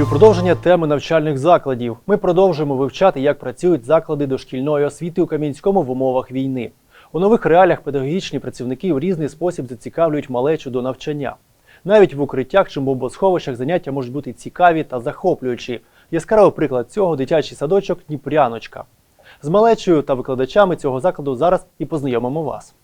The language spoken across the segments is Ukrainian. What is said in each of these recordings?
І у продовження теми навчальних закладів ми продовжуємо вивчати, як працюють заклади дошкільної освіти у Кам'янському в умовах війни. У нових реаліях педагогічні працівники в різний спосіб зацікавлюють малечу до навчання. Навіть в укриттях чи бомбосховищах заняття можуть бути цікаві та захоплюючі. Яскравий приклад цього дитячий садочок Дніпряночка. З малечою та викладачами цього закладу зараз і познайомимо вас.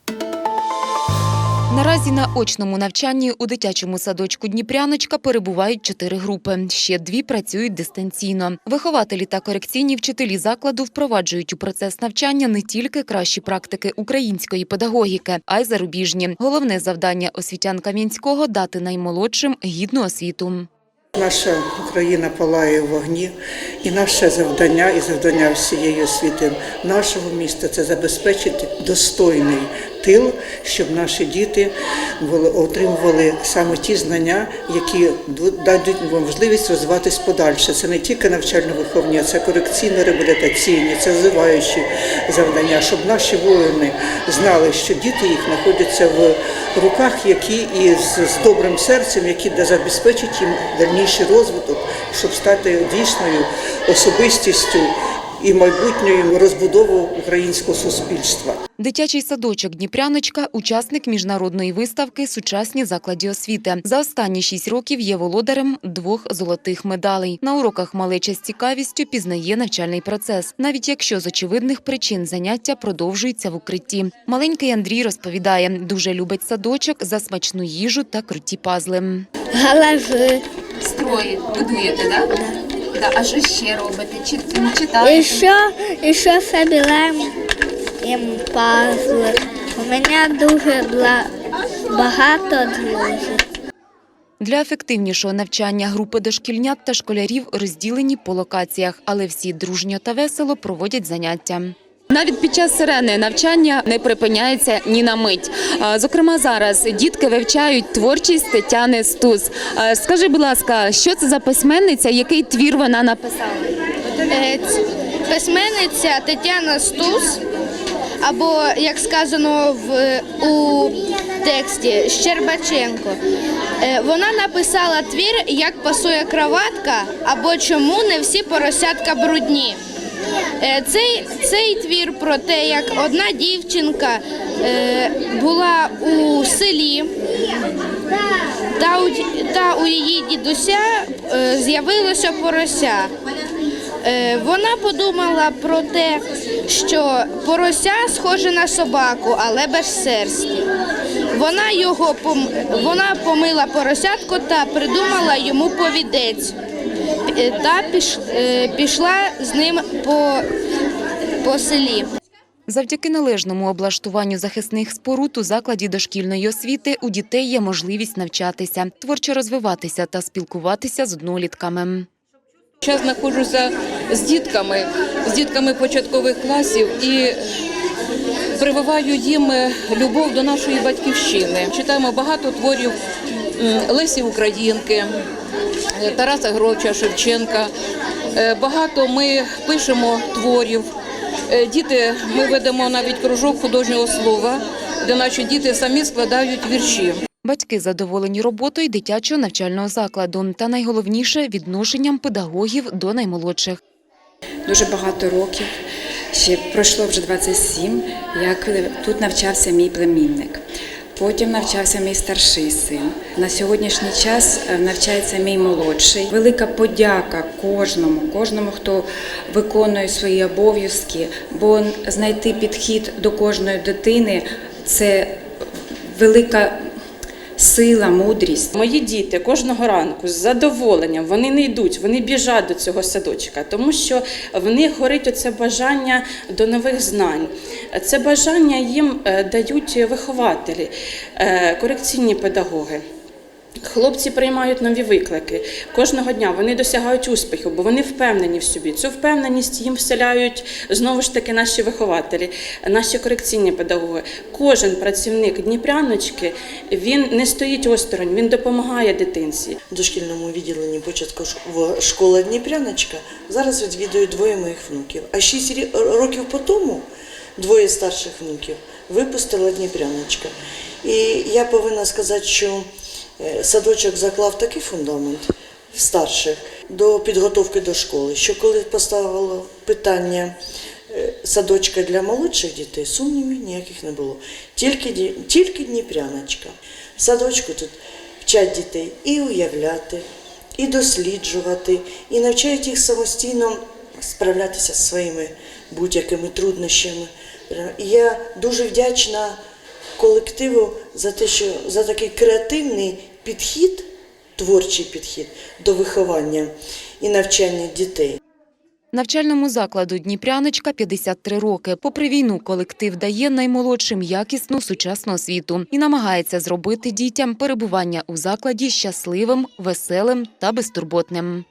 Наразі на очному навчанні у дитячому садочку Дніпряночка перебувають чотири групи. Ще дві працюють дистанційно. Вихователі та корекційні вчителі закладу впроваджують у процес навчання не тільки кращі практики української педагогіки, а й зарубіжні. Головне завдання освітян Кам'янського – дати наймолодшим гідну освіту. Наша Україна палає у вогні, і наше завдання, і завдання всієї освіти нашого міста це забезпечити достойний тил, щоб наші діти отримували саме ті знання, які ду- дадуть можливість розвиватись подальше. Це не тільки навчально-виховні, це корекційно-реабілітаційні, це розвиваючі завдання, щоб наші воїни знали, що діти їх знаходяться в руках, які і з, добрим серцем, які забезпечать їм дальніший розвиток, щоб стати дійсною особистістю і майбутньою розбудовою українського суспільства. Дитячий садочок Дніпряночка – учасник міжнародної виставки «Сучасні закладі освіти». За останні шість років є володарем двох золотих медалей. На уроках малеча з цікавістю пізнає навчальний процес, навіть якщо з очевидних причин заняття продовжуються в укритті. Маленький Андрій розповідає, дуже любить садочок за смачну їжу та круті пазли. Галажи. Строї будуєте, так? Да? А що ще робите? Чи І що, і що собираємо їм пазли. У мене дуже бла- багато друзів. Для ефективнішого навчання групи дошкільнят та школярів розділені по локаціях, але всі дружньо та весело проводять заняття. Навіть під час сирени навчання не припиняється ні на мить. Зокрема, зараз дітки вивчають творчість Тетяни Стус. Скажи, будь ласка, що це за письменниця, який твір вона написала? Е, Письменниця Тетяна Стус, або як сказано в у тексті Щербаченко. Е, Вона написала твір Як пасує краватка або Чому не всі поросятка брудні. Е, Цей, цей твір про те, як одна дівчинка е, була у селі, та у, та у її дідуся е, з'явилося порося. Вона подумала про те, що порося схоже на собаку, але без серсті. Вона його вона помила поросятку та придумала йому повідець. Е, Та піш... е, пішла з ним по, по селі. Завдяки належному облаштуванню захисних споруд у закладі дошкільної освіти у дітей є можливість навчатися, творчо розвиватися та спілкуватися з однолітками. Зараз знаходжуся з дітками, з дітками початкових класів і прививаю їм любов до нашої батьківщини. Читаємо багато творів Лесі Українки, е, Тараса Гроча, Шевченка. Е, Багато ми пишемо творів. Е, Діти, ми ведемо навіть кружок художнього слова, де наші діти самі складають вірші. Батьки задоволені роботою дитячого навчального закладу та найголовніше відношенням педагогів до наймолодших. дуже багато років. Ще пройшло вже 27, як тут навчався мій племінник. Потім навчався мій старший син. На сьогоднішній час е, навчається мій молодший. Велика подяка кожному, кожному, хто виконує свої обов'язки, бо знайти підхід до кожної дитини це велика сила, мудрість. Мої діти кожного ранку з задоволенням вони не йдуть, вони біжать до цього садочка, тому що в них горить оце бажання до нових знань. Це бажання їм е, дають вихователі, е, корекційні педагоги. Хлопці приймають нові виклики. Кожного дня вони досягають успіху, бо вони впевнені в собі. Цю впевненість їм вселяють знову ж таки наші вихователі, наші корекційні педагоги. Кожен працівник Дніпряночки він не стоїть осторонь, він допомагає дитинці. Дошкільному відділенні початкова школа Дніпряночка зараз відвідують двоє моїх внуків. А шість років по тому двоє старших внуків випустила Дніпряночка. І я повинна сказати, що садочок заклав такий фундамент старших до підготовки до школи, що коли поставило питання е, садочка для молодших дітей, сумнівів ніяких не було. Тільки, тільки Дніпряночка. Садочку тут вчать дітей і уявляти, і досліджувати, і навчають їх самостійно справлятися зі своїми будь-якими труднощами. І я дуже вдячна колективу за те, що за такий креативний підхід, творчий підхід до виховання і навчання дітей. Навчальному закладу Дніпряночка 53 роки. Попри війну, колектив дає наймолодшим якісну сучасну освіту і намагається зробити дітям перебування у закладі щасливим, веселим та безтурботним.